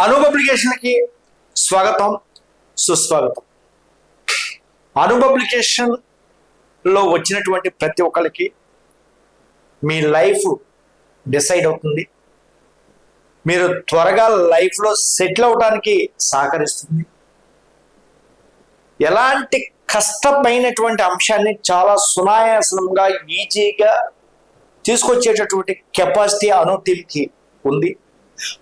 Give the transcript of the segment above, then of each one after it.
అను పబ్లికేషన్కి స్వాగతం సుస్వాగతం. అను పబ్లికేషన్లో వచ్చినటువంటి ప్రతి ఒక్కరికి మీ లైఫ్ డిసైడ్ అవుతుంది. మీరు త్వరగా లైఫ్లో సెటిల్ అవడానికి సహకరిస్తుంది. ఎలాంటి కష్టమైనటువంటి అంశాన్ని చాలా సునాయాసనంగా ఈజీగా తీసుకొచ్చేటటువంటి కెపాసిటీ అను టీమ్కి ఉంది.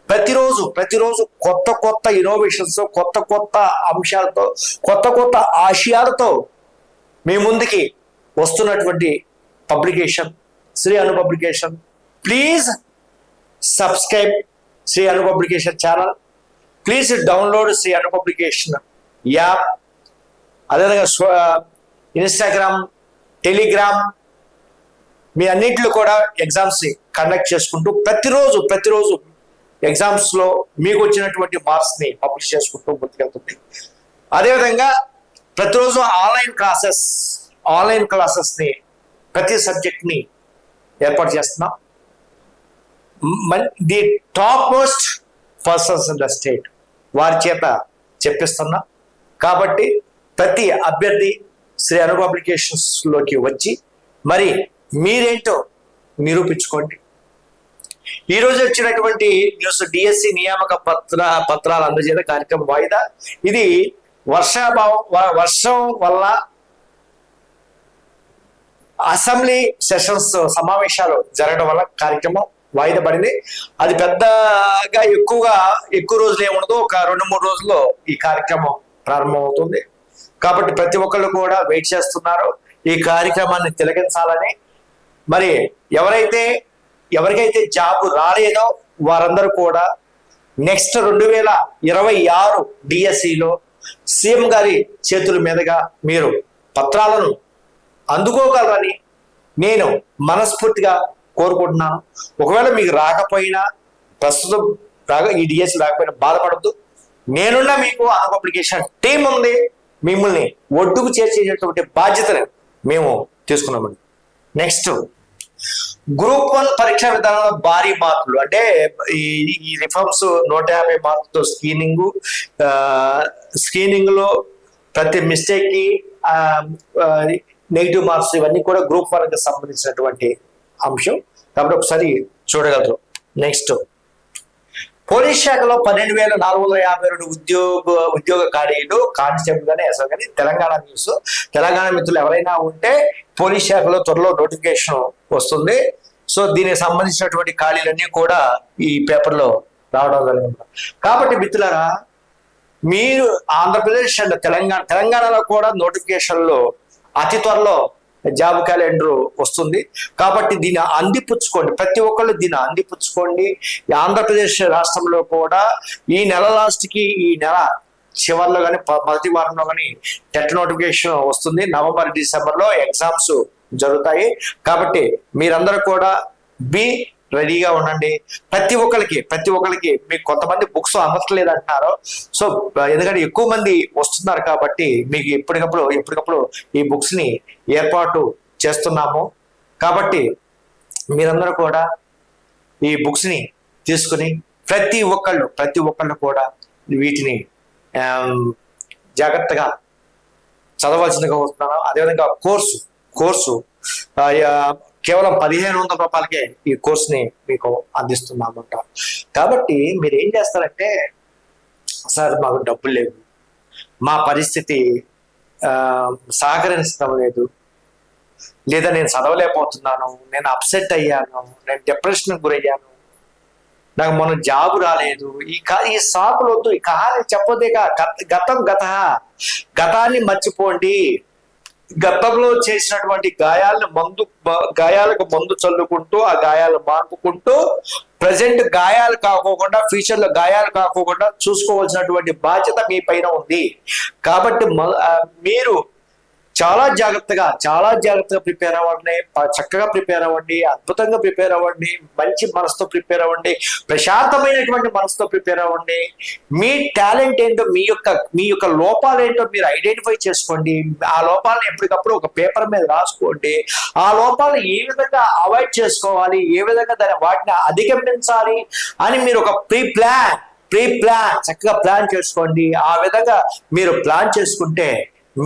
ప్రతిరోజు ప్రతిరోజు కొత్త కొత్త ఇన్నోవేషన్స్ కొత్త కొత్త అంశాలతో కొత్త కొత్త ఆశయాలతో మీ ముందుకి వస్తున్నటువంటి publication Shri Anu publication please subscribe Shri Anu publication channel please download Shri Anu publication app. అదేవిధంగా ఇన్స్టాగ్రామ్ టెలిగ్రామ్ మీ అన్నింటిలో కూడా ఎగ్జామ్స్ కండక్ట్ చేసుకుంటూ ప్రతిరోజు ప్రతిరోజు ఎగ్జామ్స్లో మీకు వచ్చినటువంటి మార్క్స్ని పబ్లిష్ చేసుకుంటూ ముందుకెళ్తుంది. అదేవిధంగా ప్రతిరోజు ఆన్లైన్ క్లాసెస్ ఆన్లైన్ క్లాసెస్ని ప్రతి సబ్జెక్ట్ని ఏర్పాటు చేస్తున్నాం. The top most persons in the state వారి చేత చెప్పిస్తున్నా. కాబట్టి ప్రతి అభ్యర్థి శ్రీ అను పబ్లికేషన్స్లోకి వచ్చి మరి మీరేంటో నిరూపించుకోండి. ఈ రోజు వచ్చినటువంటి న్యూస్ డిఎస్సి నియామక పత్ర పత్రాలు అందజేసిన కార్యక్రమం వాయిదా. ఇది వర్షాభావం వ- వర్షం వల్ల అసెంబ్లీ సెషన్స్ సమావేశాలు జరగడం వల్ల కార్యక్రమం వాయిదా పడింది. అది పెద్దగా ఎక్కువగా ఎక్కువ రోజులు ఏముండదు ఒక రెండు మూడు రోజుల్లో ఈ కార్యక్రమం ప్రారంభమవుతుంది. కాబట్టి ప్రతి ఒక్కళ్ళు కూడా వెయిట్ చేస్తున్నారు. ఈ కార్యక్రమాన్ని తిలకించాలని. మరి ఎవరైతే ఎవరికైతే జాబ్ రాలేదో వారందరూ కూడా నెక్స్ట్ రెండు వేల ఇరవై ఆరు డిఎస్సిలో సీఎం గారి చేతుల మీదుగా మీరు పత్రాలను అందుకోగలరని నేను మనస్ఫూర్తిగా కోరుకుంటున్నాను. ఒకవేళ మీకు రాకపోయినా ప్రస్తుతం రాగా ఈ డిఎస్సి రాకపోయినా బాధపడద్దు. నేనున్న మీకు ఆ అప్లికేషన్ టీం ఉంది. మిమ్మల్ని ఒడ్డుకు చేర్చేటటువంటి బాధ్యతను మేము తీసుకున్నామండి. నెక్స్ట్ గ్రూప్ వన్ పరీక్ష విధానంలో భారీ మార్పులు అంటే ఈ ఈ రిఫార్మ్స్ నూట యాభై మార్కులతో స్క్రీనింగ్ స్క్రీనింగ్లో ప్రతి మిస్టేక్కి నెగిటివ్ మార్క్స్ ఇవన్నీ కూడా గ్రూప్ వన్కి సంబంధించినటువంటి అంశం. కాబట్టి ఒకసారి చూడగలరు. నెక్స్ట్. పోలీస్ శాఖలో పన్నెండు వేల నాలుగు వందల యాభై రెండు ఉద్యోగ ఉద్యోగ ఖాళీలు కానిస్టేబుల్ గానే ఎస్ఐ కానీ తెలంగాణ న్యూస్. తెలంగాణ మిత్రులు ఎవరైనా ఉంటే పోలీస్ శాఖలో త్వరలో నోటిఫికేషన్ వస్తుంది. సో దీనికి సంబంధించినటువంటి ఖాళీలన్నీ కూడా ఈ పేపర్లో రావడం జరిగింది. కాబట్టి మిత్రులారా మీరు ఆంధ్రప్రదేశ్ అండ్ తెలంగాణ తెలంగాణలో కూడా నోటిఫికేషన్లో అతి త్వరలో జాబ్ క్యాలెండర్ వస్తుంది. కాబట్టి దీన్ని అందిపుచ్చుకోండి. ప్రతి ఒక్కళ్ళు దీన్ని అందిపుచ్చుకోండి. ఆంధ్రప్రదేశ్ రాష్ట్రంలో కూడా ఈ నెల లాస్ట్కి ఈ నెల చివరిలో కానీ మొదటి వారంలో కానీ టెట్ నోటిఫికేషన్ వస్తుంది. నవంబర్ డిసెంబర్లో ఎగ్జామ్స్ జరుగుతాయి. కాబట్టి మీరందరూ కూడా బి రెడీగా ఉండండి. ప్రతి ఒక్కరికి ప్రతి ఒక్కరికి మీకు కొంతమంది బుక్స్ అమర్చలేదు అంటున్నారు సో ఎందుకంటే ఎక్కువ మంది వస్తున్నారు కాబట్టి మీకు ఎప్పటికప్పుడు ఎప్పటికప్పుడు ఈ బుక్స్ని ఏర్పాటు చేస్తున్నాము. కాబట్టి మీరందరూ కూడా ఈ బుక్స్ని తీసుకుని ప్రతి ఒక్కళ్ళు ప్రతి ఒక్కళ్ళు కూడా వీటిని జాగ్రత్తగా చదవాల్సిందిగా వస్తున్నాను అదేవిధంగా కోర్సు కోర్సు కేవలం పదిహేను వందల రూపాయలకే ఈ కోర్స్ని మీకు అందిస్తున్నామంట. కాబట్టి మీరు ఏం చేస్తారంటే సార్ మాకు డబ్బులు లేవు. మా పరిస్థితి సహకరించడం లేదు. లేదా నేను చదవలేకపోతున్నాను. నేను అప్సెట్ అయ్యాను. నేను డిప్రెషన్ గురయ్యాను. నాకు మొన్న జాబ్ రాలేదు. ఈ క ఈ సాకులు వద్దు ఈ కహాని చెప్పొద్దేగా. గత- గతం గత గతాన్ని మర్చిపోండి. గతంలో చేసినటువంటి గాయాలను మందు గాయాలకు మందు చల్లుకుంటూ ఆ గాయాలు మార్పుకుంటూ ప్రజెంట్ గాయాలు కాకోకుండా ఫ్యూచర్లో గాయాలు కాకోకుండా చూసుకోవాల్సినటువంటి బాధ్యత మీ పైన ఉంది. కాబట్టి మ- మీరు చాలా జాగ్రత్తగా చాలా జాగ్రత్తగా ప్రిపేర్ అవ్వండి చక్కగా ప్రిపేర్ అవ్వండి అద్భుతంగా ప్రిపేర్ అవ్వండి మంచి మనసుతో ప్రిపేర్ అవ్వండి ప్రశాంతమైనటువంటి మనసుతో ప్రిపేర్ అవ్వండి. మీ టాలెంట్ ఏంటో మీ యొక్క మీ యొక్క లోపాలు ఏంటో మీరు ఐడెంటిఫై చేసుకోండి. ఆ లోపాలను ఎప్పటికప్పుడు ఒక పేపర్ మీద రాసుకోండి. ఆ లోపాలను ఏ విధంగా అవాయిడ్ చేసుకోవాలి ఏ విధంగా దాని వాటిని అధిగమించాలి అని మీరు ఒక ప్రీ ప్లాన్ ప్రీ ప్లాన్ చక్కగా ప్లాన్ చేసుకోండి. ఆ విధంగా మీరు ప్లాన్ చేసుకుంటే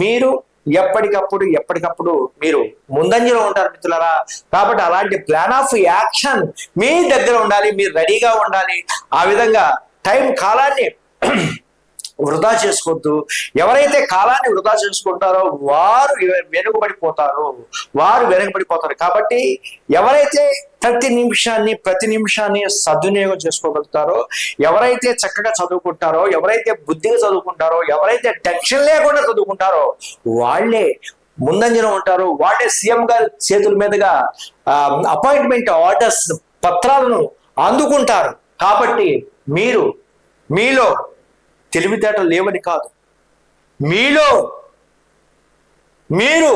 మీరు ఎప్పటికప్పుడు ఎప్పటికప్పుడు మీరు ముందంజలో ఉంటారు మిత్రులరా. కాబట్టి అలాంటి ప్లాన్ ఆఫ్ యాక్షన్ మీ దగ్గర ఉండాలి మీరు రెడీగా ఉండాలి. ఆ విధంగా టైం కాలాన్ని వృధా చేసుకోవద్దు. ఎవరైతే కాలాన్ని వృధా చేసుకుంటారో వారు వెనుకబడిపోతారు. వారు వెనుకబడిపోతారు. కాబట్టి ఎవరైతే ప్రతి నిమిషాన్ని ప్రతి నిమిషాన్ని సద్వినియోగం చేసుకోగలుగుతారో ఎవరైతే చక్కగా చదువుకుంటారో ఎవరైతే బుద్ధిగా చదువుకుంటారో ఎవరైతే టెన్షన్ లేకుండా చదువుకుంటారో వాళ్ళే ముందంజలో ఉంటారు. వాళ్ళే సీఎం గారి చేతుల మీదుగా అపాయింట్మెంట్ ఆర్డర్స్ పత్రాలను అందుకుంటారు. కాబట్టి మీరు మీలో తెలివితేటలు లేవని కాదు. మీలో మీరు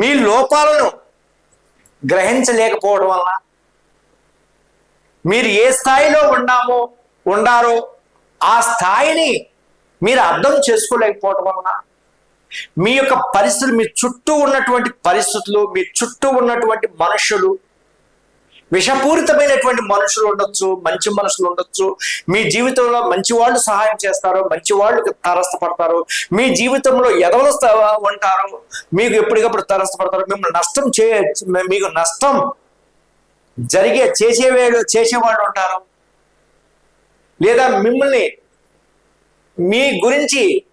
మీ లోపాలను గ్రహించలేకపోవడం వల్ల మీరు ఏ స్థాయిలో ఉన్నామో ఉండారో ఆ స్థాయిని మీరు అర్థం చేసుకోలేకపోవడం వలన మీ యొక్క పరిస్థితులు మీ చుట్టూ ఉన్నటువంటి పరిస్థితులు మీ చుట్టూ ఉన్నటువంటి మనుషులు విషపూరితమైనటువంటి మనుషులు ఉండొచ్చు మంచి మనుషులు ఉండొచ్చు. మీ జీవితంలో మంచి వాళ్ళు సహాయం చేస్తారు మంచి వాళ్ళు తరస్తపడతారు మీ జీవితంలో ఎదవలు ఉంటారు మీకు ఎప్పటికప్పుడు తరస్తపడతారు మిమ్మల్ని నష్టం చే మీకు నష్టం జరిగే చేసేవే చేసేవాళ్ళు ఉంటారు. లేదా మిమ్మల్ని మీ గురించి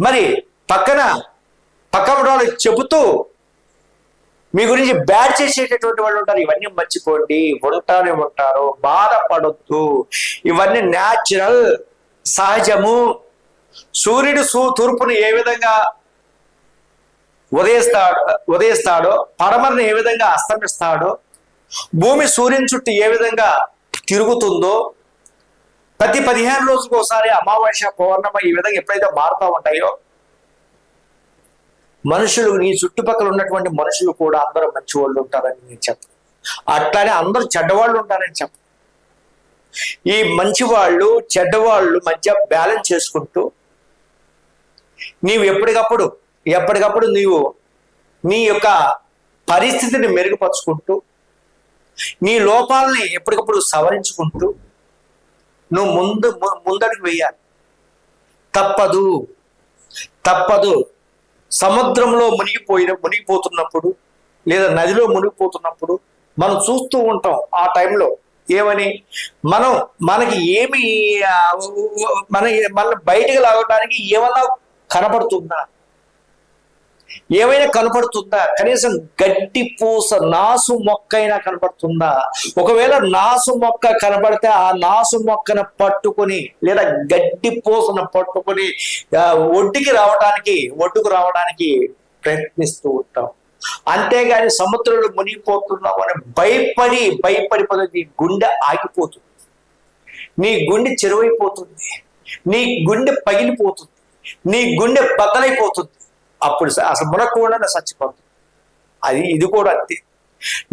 మరి పక్కన పక్కన వాళ్ళు చెబుతూ మీ గురించి బ్యాడ్ చేసేటటువంటి వాళ్ళు ఉంటారు. ఇవన్నీ మర్చిపోండి. ఉంటారే ఉంటారు. బాధపడొద్దు. ఇవన్నీ న్యాచురల్ సహజము. సూర్యుడు సూ తూర్పును ఏ విధంగా ఉదయిస్తాడు ఉదయిస్తాడో పడమరని ఏ విధంగా అస్తమిస్తాడో భూమి సూర్యుని చుట్టూ ఏ విధంగా తిరుగుతుందో ప్రతి పదిహేను రోజులకు ఒకసారి అమావాస్య పౌర్ణమ ఈ విధంగా ఎప్పుడైతే మారుతూ ఉంటాయో మనుషులు నీ చుట్టుపక్కల ఉన్నటువంటి మనుషులు కూడా అందరూ మంచి వాళ్ళు ఉంటారని నేను చెప్పను. అట్లానే అందరూ చెడ్డవాళ్ళు ఉంటారని చెప్పను. ఈ మంచి వాళ్ళు చెడ్డవాళ్ళు మధ్య బ్యాలెన్స్ చేసుకుంటూ నీవు ఎప్పటికప్పుడు ఎప్పటికప్పుడు నీవు నీ యొక్క పరిస్థితిని మెరుగుపరుచుకుంటూ నీ లోపాలని ఎప్పటికప్పుడు సవరించుకుంటూ నువ్వు ముందు ముందడుగు వేయాలి. తప్పదు. తప్పదు. సముద్రంలో మునిగిపోయిన మునిగిపోతున్నప్పుడు లేదా నదిలో మునిగిపోతున్నప్పుడు మనం చూస్తూ ఉంటాం ఆ టైంలో ఏమని? మనం మనకి ఏమి మన మన బయటకు లాగడానికి ఏమన్నా కనబడుతుందా ఏమైనా కనపడుతుందా? కనీసం గడ్డి పూస నాసు మొక్క అయినా కనపడుతుందా? ఒకవేళ నాసు మొక్క కనపడితే ఆ నాసు మొక్కను పట్టుకొని లేదా గడ్డి పూసను పట్టుకొని ఒడ్డుకి రావడానికి ఒడ్డుకు రావడానికి ప్రయత్నిస్తూ ఉంటాం. అంతేగాని సముద్రంలో మునిగిపోతున్నాం అని భయపడి భయపడిపోతే నీ గుండె ఆగిపోతుంది. నీ గుండె చెరువైపోతుంది. నీ గుండె పగిలిపోతుంది. నీ గుండె బద్దలైపోతుంది. అప్పుడు అసలు మునక్కుండా చచ్చిపోతుంది అది ఇది కూడా అంతే.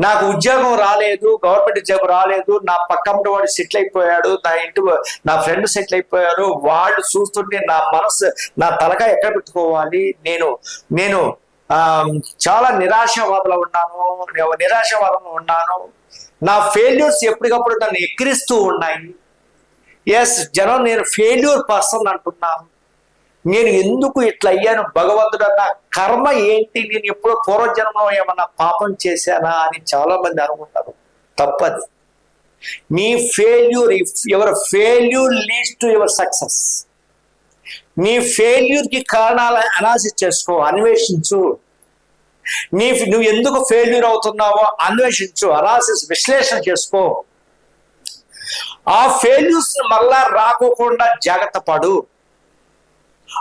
నాకు ఉద్యోగం రాలేదు గవర్నమెంట్ ఉద్యోగం రాలేదు నా పక్కన వాడు సెటిల్ అయిపోయాడు నా ఇంటి నా ఫ్రెండ్ సెటిల్ అయిపోయారు వాళ్ళు చూస్తుంటే నా మనసు నా తలక ఎక్కడ పెట్టుకోవాలి? నేను నేను చాలా నిరాశవాదంలో ఉన్నాను నిరాశవాదంలో ఉన్నాను. నా ఫెయిల్యూర్స్ ఎప్పటికప్పుడు నన్ను ఎక్కిరిస్తూ ఉన్నాయి. ఎస్ జనం నేను ఫెయిల్యూర్ పర్సన్ అంటున్నాను నేను ఎందుకు ఇట్లా అయ్యాను? భగవంతుడు అన్న కర్మ ఏంటి? నేను ఎప్పుడో పూర్వజన్మలో ఏమన్నా పాపం చేశానా అని చాలా మంది అనుకుంటారు. తప్పది. నీ failure if your failure leads to your success నీ ఫెయిల్యూర్కి కారణాలు అనాలిసిస్ చేసుకో అన్వేషించు. నీ నువ్వు ఎందుకు ఫెయిల్యూర్ అవుతున్నావో అన్వేషించు అనాలిసిస్ విశ్లేషణ చేసుకో. ఆ ఫెయిల్యూర్స్ మళ్ళా రాకోకుండా జాగ్రత్త పడు.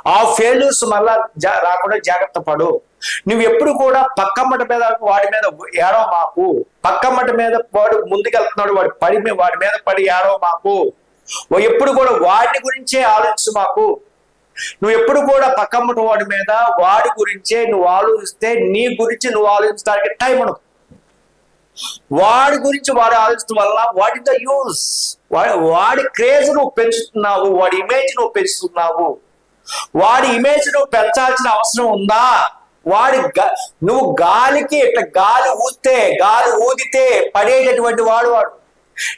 ఆ ఫెయిల్యూర్స్ మళ్ళా రాకుండా జాగ్రత్త పడు. నువ్వు ఎప్పుడు కూడా పక్కమ్మట మీద వాడి మీద ఏడో మాకు పక్కమ్మట మీద వాడు ముందుకెళ్తున్నాడు వాడి పడి వాడి మీద పడి ఏడో మాకు ఎప్పుడు కూడా వాడి గురించే ఆలోచించు మాకు. నువ్వు ఎప్పుడు కూడా పక్కమ్మట వాడి మీద వాడి గురించే నువ్వు ఆలోచిస్తే నీ గురించి నువ్వు ఆలోచించడానికి టైం ఉండదు. వాడి గురించి వాడు ఆలోచించడం వల్ల వాటి ద యూస్. వాడి క్రేజ్ నువ్వు పెంచుతున్నావు వాడి ఇమేజ్ నువ్వు పెంచుతున్నావు. వాడి ఇమేజ్ నువ్వు పెంచాల్సిన అవసరం ఉందా? వాడి నువ్వు గాలికి ఇట్లా గాలి ఊస్తే గాలి ఊదితే పడేటటువంటి వాడు వాడు.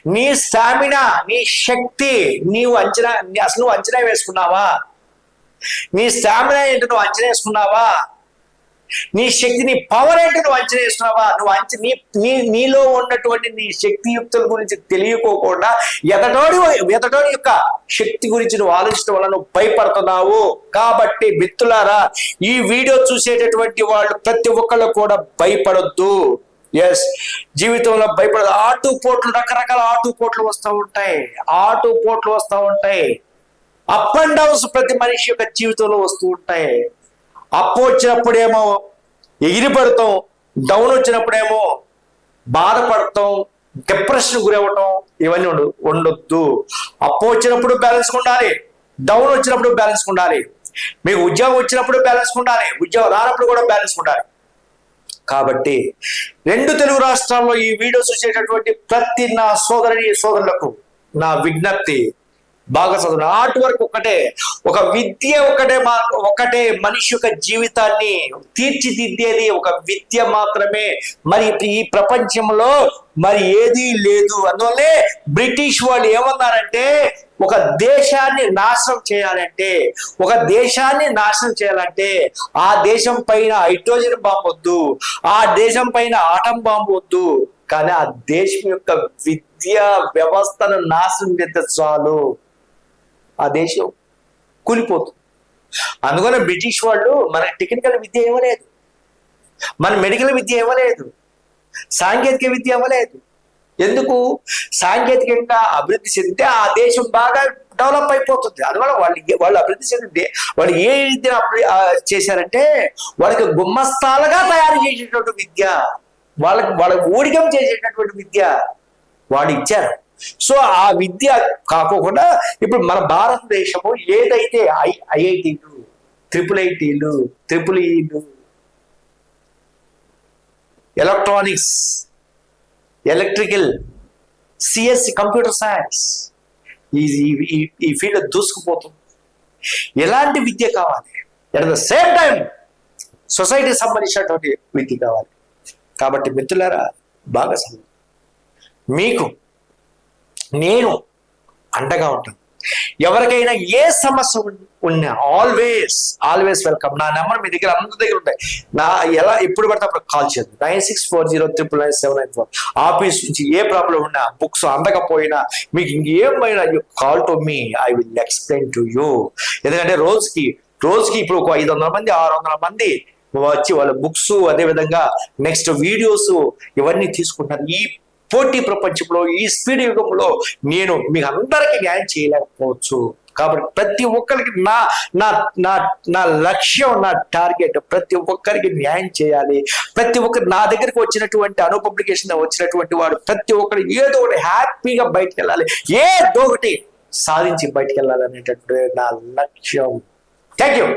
నీ స్టామినా నీ శక్తి నీవు అంచనా అసలు నువ్వు అంచనా వేసుకున్నావా? నీ స్టామినా ఏంటి? నువ్వు అంచనా వేసుకున్నావా? నీ శక్తి నీ పవర్ ఏంటి నువ్వు అంచనా నువ్వు అంచ నీ నీ నీలో ఉన్నటువంటి నీ శక్తియుక్తుల గురించి తెలియకోకుండా ఎదటోడి ఎదటోడి యొక్క శక్తి గురించి నువ్వు ఆలోచించడం వల్ల నువ్వు భయపడుతున్నావు. కాబట్టి మిత్రులారా ఈ వీడియో చూసేటటువంటి వాళ్ళు ప్రతి ఒక్కళ్ళు కూడా భయపడొద్దు. ఎస్ జీవితంలో భయపడదు ఆటు పోట్లు రకరకాల ఆటు పోట్లు వస్తూ ఉంటాయి. ఆటు పోట్లు వస్తూ ఉంటాయి. అప్ అండ్ డౌన్స్ ప్రతి మనిషి యొక్క జీవితంలో వస్తూ ఉంటాయి. అప్ వచ్చినప్పుడేమో ఎగిరి పడతాం డౌన్ వచ్చినప్పుడేమో బాధపడతాం డిప్రెషన్ గురవటం ఇవన్నీ ఉండు ఉండొద్దు. అప్పు వచ్చినప్పుడు బ్యాలెన్స్ ఉండాలి డౌన్ వచ్చినప్పుడు బ్యాలెన్స్ ఉండాలి. మీకు ఉద్యోగం వచ్చినప్పుడు బ్యాలెన్స్ ఉండాలి ఉద్యోగం రానప్పుడు కూడా బ్యాలెన్స్ ఉండాలి. కాబట్టి రెండు తెలుగు రాష్ట్రాల్లో ఈ వీడియో చూసేటటువంటి ప్రతి నా సోదరుని సోదరులకు నా విజ్ఞప్తి బాగా చదువు ఆర్ట్ వర్క్ ఒకటే ఒక విద్య ఒకటే మా ఒకటే మనిషి యొక్క జీవితాన్ని తీర్చిదిద్దేది ఒక విద్య మాత్రమే. మరి ఈ ప్రపంచంలో మరి ఏదీ లేదు. అందువల్లే బ్రిటిష్ వాళ్ళు ఏమన్నారంటే ఒక దేశాన్ని నాశనం చేయాలంటే ఒక దేశాన్ని నాశనం చేయాలంటే ఆ దేశం పైన హైడ్రోజన్ బాంబు వద్దు ఆ దేశం పైన ఆటం బాంబు వద్దు. కానీ ఆ దేశం యొక్క విద్యా వ్యవస్థను నాశనం చేస్తే చాలు. ఆ దేశం కూలిపోతుంది. అందుకని బ్రిటిష్ వాళ్ళు మన టెక్నికల్ విద్య ఇవ్వలేదు. మన మెడికల్ విద్య ఇవ్వలేదు. సాంకేతిక విద్య ఇవ్వలేదు. ఎందుకు? సాంకేతికంగా అభివృద్ధి చెందితే ఆ దేశం బాగా డెవలప్ అయిపోతుంది. అందువల్ల వాళ్ళు వాళ్ళు అభివృద్ధి చెందితే వాళ్ళు ఏ విద్యను అభివృద్ధి చేశారంటే వాళ్ళకి గుమ్మస్తాలుగా తయారు చేసేటటువంటి విద్య వాళ్ళకి వాళ్ళకి ఊడికం చేసేటటువంటి విద్య వాళ్ళు ఇచ్చారు. సో ఆ విద్య కాకోకుండా ఇప్పుడు మన భారతదేశము ఏదైతే ఐ ఐఐటీలు ట్రిపుల్ ఐటీలు ట్రిపుల్ ఈలు electronics electrical CSC computer science ఈ ఈ- ఫీల్డ్ దూసుకుపోతుంది. ఎలాంటి విద్య కావాలి? At the same time society సంబంధించినటువంటి విద్య కావాలి. కాబట్టి మిత్రులారా బాగా సమయం మీకు నేను అండగా ఉంటాను. ఎవరికైనా ఏ సమస్య ఉన్నా ఆల్వేస్ ఆల్వేస్ వెల్కమ్ నా నెంబర్ మీ దగ్గర అందరి దగ్గర ఉంటాయి. నా ఎలా ఎప్పుడు పడితే అప్పుడు కాల్ చేయదు nine six four zero triple nine seven nine four. Office నుంచి ఏ ప్రాబ్లం ఉన్నా బుక్స్ అందకపోయినా మీకు ఇంకేమైనా you call to me I will explain to you ఎందుకంటే రోజుకి రోజుకి ఇప్పుడు ఒక ఐదు వందల మంది ఆరు వందల మంది వచ్చి వాళ్ళ బుక్స్ అదే విధంగా నెక్స్ట్ వీడియోస్ ఇవన్నీ తీసుకుంటున్నారు. ఈ పోటీ ప్రపంచంలో ఈ స్పీడ్ యుగంలో నేను మీ అందరికీ న్యాయం చేయలేకపోవచ్చు. కాబట్టి ప్రతి ఒక్కరికి నా నా నా నా లక్ష్యం నా టార్గెట్ ప్రతి ఒక్కరికి న్యాయం చేయాలి. ప్రతి ఒక్కరు నా దగ్గరికి వచ్చినటువంటి అను పబ్లికేషన్ వచ్చినటువంటి వాడు ప్రతి ఒక్కరు ఏదో ఒకటి హ్యాపీగా బయటకు వెళ్ళాలి ఏదో ఒకటి సాధించి బయటకు వెళ్ళాలి అనేటటువంటి నా లక్ష్యం. Thank you